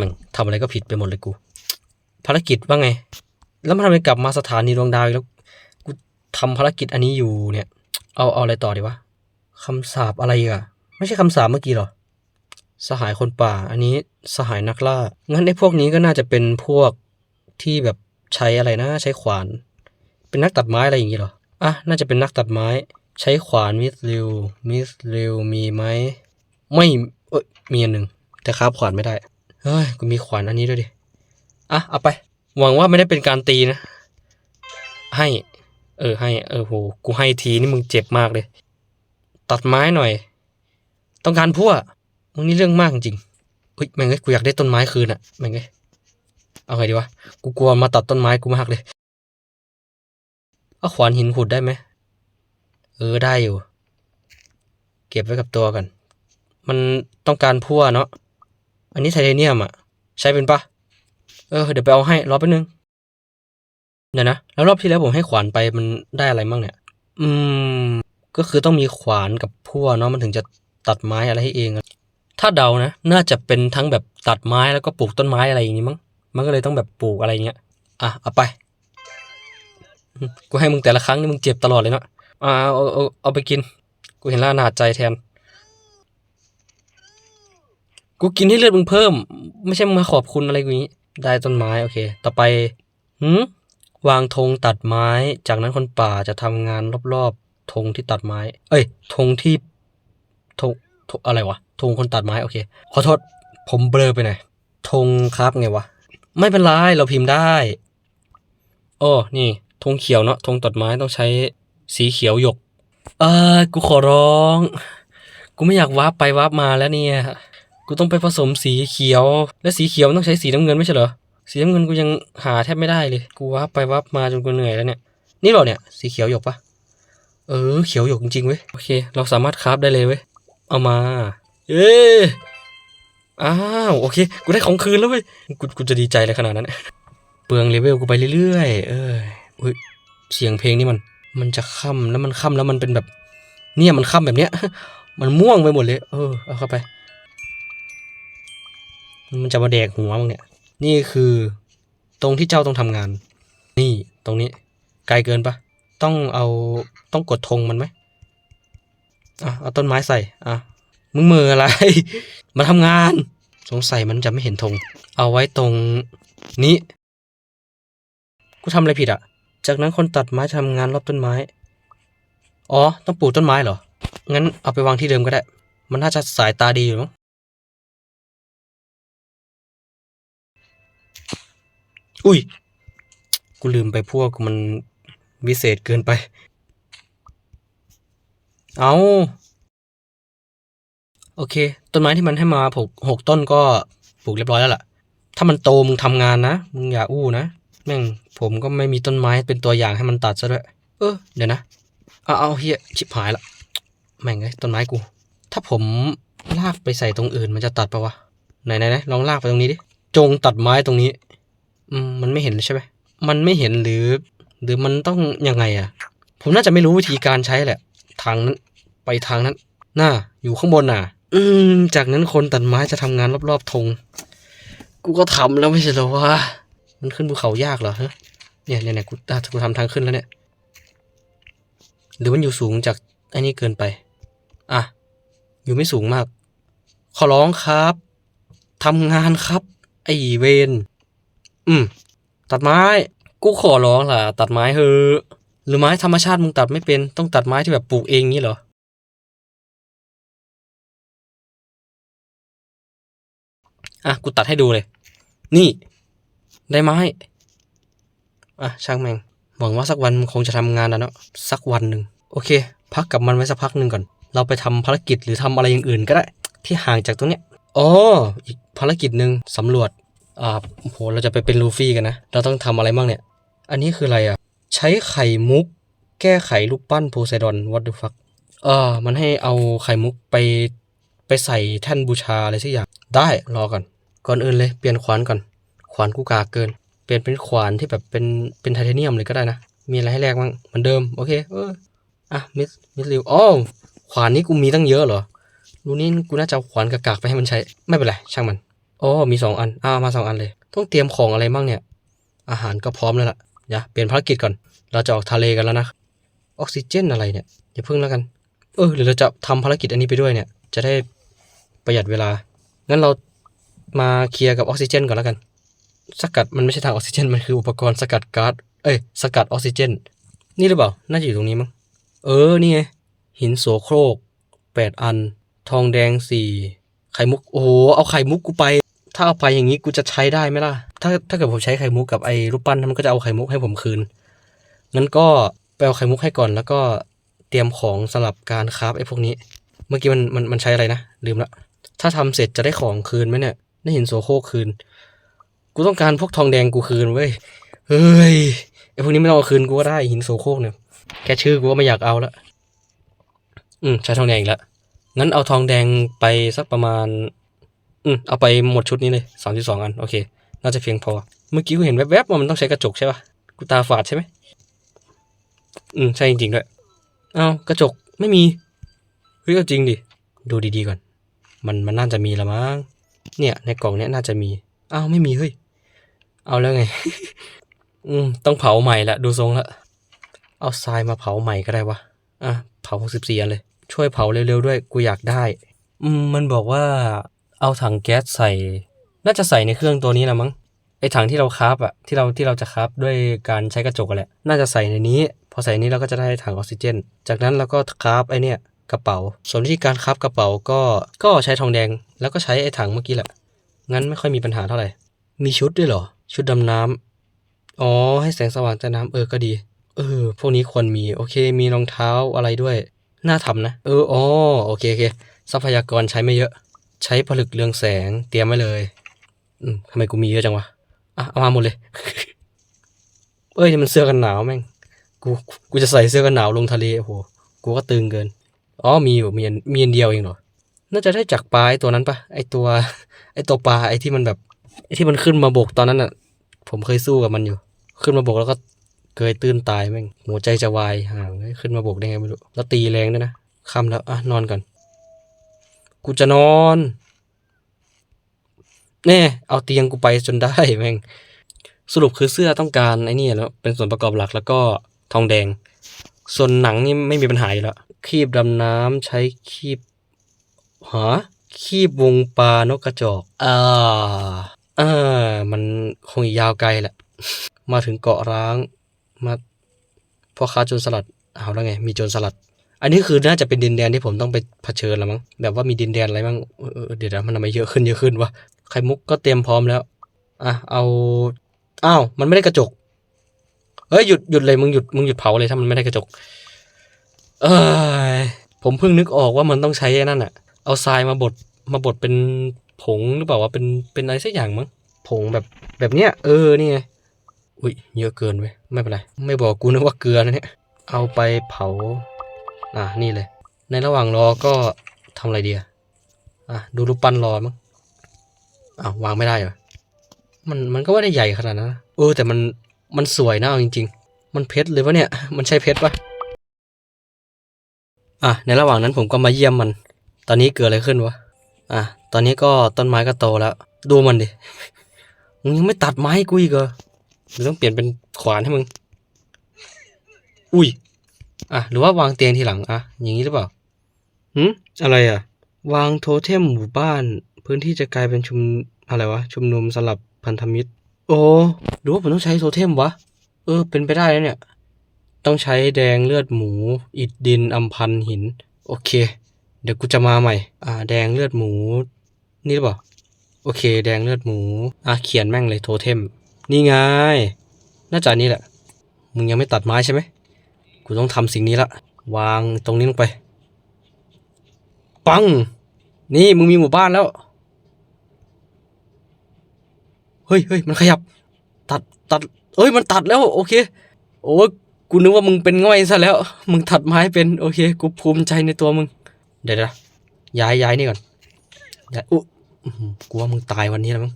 มันทำอะไรก็ผิดไปหมดเลยกู ภารกิจว่าไง แล้วมันทำไมกลับมาสถานีดวงดาวอีกแล้ว กูทำภารกิจอันนี้อยู่เนี่ย เอาเอาอะไรต่อดีวะคำสาปอะไรอีกอะไม่ใช่คำสาปเมื่อกี้หรอ สหายคนป่า อันนี้สหายนักล่า งั้นไอ้พวกนี้ก็น่าจะเป็นพวกที่แบบใช้อะไรนะ ใช้ขวาน เป็นนักตัดไม้อะไรอย่างงี้หรอ อะ น่าจะเป็นนักตัดไม้ ใช้ขวานมิสริวมิสริวมีไหม ไม่ เอ้ยมีอันหนึ่งแต่คาบขวานไม่ได้ เฮ้ยกูมีขวานอันนี้ด้วยดิ อะ เอาไป หวังว่าไม่ได้เป็นการตีนะ ให้ เออ ให้ เออโห กูให้ทีนี่มึงเจ็บมากเลย ตัดไม้หน่อย ต้องการพั่วมึงนี่เรื่องมากจริงเฮ้ยแม่งเอ้ยกูอยากได้ต้นไม้คืนอะแม่งเอ้ยเอาไงดีวะ กูกลัวมาตัดต้นไม้กูมากเลย เอาขวานหินขุดได้ไหม เออได้อยู่ เก็บไว้กับตัวกัน มันต้องการพั่วเนาะ อันนี้ไทเทเนียมอะใช้เป็นปะเออ เดี๋ยวไปเอาให้รอแป๊บนึงเดี๋ยวนะ แล้วรอบที่แล้วผมให้ขวานไปมันได้อะไรบ้างเนี่ย อืม ก็คือต้องมีขวานกับพั่วเนาะมันถึงจะตัดไม้อะไรให้เอง ถ้าเดานะ น่าจะเป็นทั้งแบบตัดไม้แล้วก็ปลูกต้นไม้อะไรอย่างนี้มั้ง มันก็เลยต้องแบบปลูกอะไรเงี้ย อะ เอาไป กูให้มึงแต่ละครั้งนี่มึงเจ็บตลอดเลยเนาะ อ่าเอาเอาเอาไปกิน กูเห็นแล้วอนาจใจแทน กูกินให้เลือดมึงเพิ่ม ไม่ใช่มึงมาขอบคุณอะไรกูนี้ ได้ต้นไม้โอเค ต่อไปหืมวางธงตัดไม้ จากนั้นคนป่าจะทำงานรอบๆธงที่ตัดไม้ เอ้ยธงที่ธงธงอะไรวะธงคนตัดไม้โอเค ขอโทษ ผมเบลอไปหน่อยธงครับไงวะไม่เป็นไรเราพิมพ์ได้โอ้นี่ธงเขียวเนาะธงตัดไม้ต้องใช้สีเขียวหยก เออกูขอร้อง กูไม่อยากวาร์ปไปวาร์ปมาแล้วเนี่ย กูต้องไปผสมสีเขียว และสีเขียวต้องใช้สีน้ำเงินไม่ใช่เหรอ สีน้ำเงินกูยังหาแทบไม่ได้เลย กูวาร์ปไปวาร์ปมาจนกูเหนื่อยแล้วเนี่ย นี่เหรอเนี่ยสีเขียวหยกปะเออเขียวหยกจริงๆเว้ย โอเค เราสามารถคราฟได้เลยเว้ย เอามา เย้อ้าวโอเค กูได้ของคืนแล้วเว้ย กูกูจะดีใจเลยขนาดนั้น เปลืองเลเวลกูไปเรื่อยๆ เอออุ้ยเสียงเพลงนี่มัน มันจะค่ำแล้วมันค่ำแล้วมันเป็นแบบ เนี่ยมันค่ำแบบเนี้ย มันม่วงไปหมดเลย เออเอาเข้าไป มันจะมาแดกหัวมึงเนี่ย นี่คือตรงที่เจ้าต้องทำงาน นี่ตรงนี้ ไกลเกินปะต้องเอาต้องกดธงมันไหมอะเอาต้นไม้ใส่อะมึงมืออะไร มาทำงาน สงสัยมันจะไม่เห็นธง เอาไว้ตรงนี้ กูทำอะไรผิดอะ จากนั้นคนตัดไม้จะทำงานรอบต้นไม้ อ๋อ ต้องปลูกต้นไม้เหรอ งั้นเอาไปวางที่เดิมก็ได้ มันน่าจะสายตาดีอยู่มั้ง อุ้ย กูลืมไปพวกมันวิเศษเกินไป เอาโอเค ต้นไม้ที่มันให้มาปลูกหกต้นก็ปลูกเรียบร้อยแล้วล่ะ ถ้ามันโตมึงทำงานนะ มึงอย่าอู้นะ แม่งผมก็ไม่มีต้นไม้เป็นตัวอย่างให้มันตัดซะด้วย เออ เดี๋ยวนะ เอาเอาเฮียชิบหายละ แม่งไอ้ต้นไม้กู ถ้าผมลากไปใส่ตรงอื่นมันจะตัดปะวะ ไหนไหนไหนลองลากไปตรงนี้ดิ จงตัดไม้ตรงนี้ อืมมันไม่เห็นใช่ไหมมันไม่เห็นหรือ หรือมันต้องยังไงอะ ผมน่าจะไม่รู้วิธีการใช้แหละ ทางนั้นไปทางนั้น น่า อยู่ข้างบนน่ะ อืม จากนั้นคนตัดไม้จะทำงานรอบๆธงกูก็ทำแล้วไม่ใช่เหรอวะมันขึ้นภูเขายากเหรอฮะเนี่ยเนี่ยเนี่ยกูกูทำทางขึ้นแล้วเนี่ยหรือมันอยู่สูงจากไอ้นี่เกินไป อะ อยู่ไม่สูงมาก ขอร้องครับทำงานครับ ไอเวน อืม ตัดไม้ กูขอร้องล่ะ ตัดไม้เถอหรือไม้ธรรมชาติมึงตัดไม่เป็น ต้องตัดไม้ที่แบบปลูกเองงี้เหรอ อะ กูตัดให้ดูเลย นี่ ได้ไม้ อะ ช่างแม่ง หวังว่าสักวันมันคงจะทำงานแล้วเนาะ สักวันหนึ่ง โอเค พักกับมันไว้สักพักหนึ่งก่อน เราไปทำภารกิจหรือทำอะไรอย่างอื่นก็ได้ ที่ห่างจากตรงเนี้ย อ๋อ อีกภารกิจหนึ่งสำรวจ อ่าโหเราจะไปเป็นลูฟี่กันนะ เราต้องทำอะไรบ้างเนี่ย อันนี้คืออะไรอะ ใช้ไข่มุก แก้ไขรูปปั้นโพไซดอน what the fuck เออมันให้เอาไข่มุกไปไปใส่แท่นบูชาอะไรสักอย่าง ได้รอก่อน ก่อนอื่นเลยเปลี่ยนขวานก่อน ขวานกูกาเกิน เปลี่ยนเป็นขวานที่แบบเป็นเป็นไทเทเนียมเลยก็ได้นะ มีอะไรให้แลกบ้างเหมือนเดิม โอเค เออ อะ มิส มิสริวอ๋อขวานนี้กูมีตั้งเยอะเหรอรู้นี่กูน่าจะเอาขวานกากๆไปให้มันใช้ ไม่เป็นไร ช่างมัน อ๋อมีสองอันอ่ามาสองอันเลย ต้องเตรียมของอะไรบ้างเนี่ย อาหารก็พร้อมแล้วล่ะเดี๋ยวเปลี่ยนภารกิจก่อน เราจะออกทะเลกันแล้วนะออกซิเจนอะไรเนี่ยอย่าเพิ่งแล้วกัน เออหรือเราจะทำภารกิจอันนี้ไปด้วยเนี่ย จะได้ประหยัดเวลา งั้นเรามาเคลียร์กับออกซิเจนก่อนแล้วกัน สกัดมันไม่ใช่ทางออกซิเจน มันคืออุปกรณ์สกัดก๊าซ เอ้ย สกัดออกซิเจน นี่หรือเปล่า น่าจะอยู่ตรงนี้มั้ง เออ นี่ไง หินโสโครกแปดอัน ทองแดงสี่ไข่มุก โอ้โห เอาไข่มุกกูไป ถ้าเอาไปอย่างนี้กูจะใช้ได้ไหมล่ะ ถ้าถ้าเกิดผมใช้ไข่มุกกับไอ้รูปปั้นมันก็จะเอาไข่มุกให้ผมคืน งั้นก็ไปเอาไข่มุกให้ก่อน แล้วก็เตรียมของสำหรับการคราฟไอ้พวกนี้ เมื่อกี้มันมันมันใช้อะไรนะลืมละ ถ้าทำเสร็จจะได้ของคืนไหมเนี่ย ได้หินโสโคคืน กูต้องการพวกทองแดงกูคืนเว้ย เฮ้ยไอ้พวกนี้ไม่ต้องเอาคืนกูก็ได้หินโสโคเนี่ย แค่ชื่อกูก็ไม่อยากเอาละ อืมใช้ทองแดงอีกแล้วงั้นเอาทองแดงไปสักประมาณ อืมเอาไปหมดชุดนี้เลยสามสิบสองอัน โอเค น่าจะเพียงพอ เมื่อกี้กูเห็นแวบๆว่ามันต้องใช้กระจกใช่ปะกูตาฝาดใช่ไหมอืม ใช่จริงๆด้วย เอากระจกไม่มี เฮ้ยจริงดิ ดูดีๆก่อน มันมันน่าจะมีละมั้ง เนี่ย ในกล่องเนี้ยน่าจะมี อ้าวไม่มีเฮ้ย เอาแล้วไง อืม ต้องเผาใหม่ละดูทรงละเอาทรายมาเผาใหม่ก็ได้วะ อะ เผาหกสิบสี่อันเลย ช่วยเผาเร็วๆด้วย กูอยากได้ อืม มันบอกว่า เอาถังแก๊สใส่ น่าจะใส่ในเครื่องตัวนี้ละมั้งไอถังที่เราคาฟอะที่เราที่เราจะคาฟด้วยการใช้กระจกแหละน่าจะใส่ในนี้ พอใส่นี้เราก็จะได้ถังออกซิเจน จากนั้นเราก็คาฟไอเนี่ยกระเป๋า ส่วนวิธีการคาฟกระเป๋าก็ก็ใช้ทองแดง แล้วก็ใช้ไอถังเมื่อกี้แหละงั้นไม่ค่อยมีปัญหาเท่าไหร่มีชุดด้วยเหรอ ชุดดำน้ำอ๋อให้แสงสว่างจากน้ำเออก็ดี เออ พวกนี้ควรมีโอเค มีรองเท้าอะไรด้วย น่าทำนะ เอออ๋อโอเคโอเคทรัพยากรใช้ไม่เยอะ ใช้ผลึกเรืองแสงเตรียมไว้เลยอืมทำไมกูมีเยอะจังวะ อะ เอามาหมดเลย เอ้ยมันเสื้อกันหนาวแม่ง กู กูจะใส่เสื้อกันหนาวลงทะเลโอ้โห กูก็ตึงเกิน อ๋อ มีอยู่ มีมีอันเดียวเองเหรอ น่าจะได้จากปลาไอตัวนั้นปะไอตัว ไอตัวปลาไอที่มันแบบ ไอที่มันขึ้นมาบกตอนนั้นอะ ผมเคยสู้กับมันอยู่ ขึ้นมาบกแล้วก็เกยตื้นตายแม่ง หัวใจจะวายห่างเลยขึ้นมาบกได้ไงไม่รู้ แล้วตีแรงด้วยนะค่ำแล้ว อะ นอนก่อน กูจะนอน แน่ เอาเตียงกูไปจนได้แม่ง สรุปคือเสื้อต้องการไอ้นี่แล้วเป็นส่วนประกอบหลักแล้วก็ทองแดง ส่วนหนังนี่ไม่มีปัญหาอยู่แล้ว คีบดำน้ำใช้คีบหาคีบวงปลานกกระจอก อ่าอ่ามันคงอีกยาวไกลแหละ มาถึงเกาะร้าง มาพ่อค้าโจรสลัด เอาแล้วไง มีโจรสลัด อันนี้คือน่าจะเป็นดินแดนที่ผมต้องไปเผชิญแล้วมั้งแบบว่ามีดินแดนอะไรบ้างเออเดี๋ยวนะมันทำไมเยอะขึ้นเยอะขึ้นวะไข่มุกก็เตรียมพร้อมแล้วอะเอาอ้าวมันไม่ได้กระจกเฮ้ยหยุดหยุดเลยมึงหยุดมึงหยุดเผาเลยถ้ามันไม่ได้กระจก เอ้ยผมเพิ่งนึกออกว่ามันต้องใช้ไอ้นั่นอะเอาทรายมาบดมาบดเป็นผงหรือเปล่าว่าเป็นเป็นอะไรสักอย่างมั้งผงแบบแบบเนี้ยเออนี่ไงอุ้ยเยอะเกินเว้ยไม่เป็นไรไม่บอกกูนึกว่าเกลือนะเนี่ยเอาไปเผา อะนี่เลย ในระหว่างรอก็ทำอะไรดีอะอะดูรูปปั้นรอมั้งอ้าววางไม่ได้เหรอมันมันก็ไม่ได้ใหญ่ขนาดนั้นเออแต่มันมันสวยนะเอาจริง ๆ มันเพชรเลยวะเนี่ย มันใช่เพชรปะอะในระหว่างนั้นผมก็มาเยี่ยมมัน ตอนนี้เกิดอะไรขึ้นวะอะตอนนี้ก็ต้นไม้ก็โตแล้ว ดูมันดิมึงยังไม่ตัดไม้ให้กูอีกเหรอหรือต้องเปลี่ยนเป็นขวานให้มึง อุ้ย อะหรือว่าวางเตียงทีหลังอะอย่างนี้หรือเปล่าหืมอะไรอะ วางโทเทมหมู่บ้าน พื้นที่จะกลายเป็นชุมอะไรวะชุมนุมสลับพันธมิตร โอ้หรือว่าผมต้องใช้โทเทมวะเออ เป็นไปได้แล้วเนี่ย ต้องใช้แดงเลือดหมู อิฐดินอำพันหิน โอเค เดี๋ยวกูจะมาใหม่ อ่า แดงเลือดหมู นี่หรือเปล่าโอเค แดงเลือดหมู อะเขียนแม่งเลยโทเทม นี่ไงน่าจะอันนี้แหละ มึงยังไม่ตัดไม้ใช่ไหม กูต้องทำสิ่งนี้ละ วางตรงนี้ลงไป ปัง นี่มึงมีหมู่บ้านแล้ว เฮ้ยเฮ้ยมันขยับ ตัดตัดเอ้ย มันตัดแล้ว โอเค โอ้กูนึกว่ามึงเป็นง่อยซะแล้ว มึงตัดไม้เป็นโอเค กูภูมิใจในตัวมึง เดี๋ยวนะย้ายย้ายนี่ก่อนย้ายอุ๊อื้อหือกูว่ามึงตายวันนี้แล้วมั้ง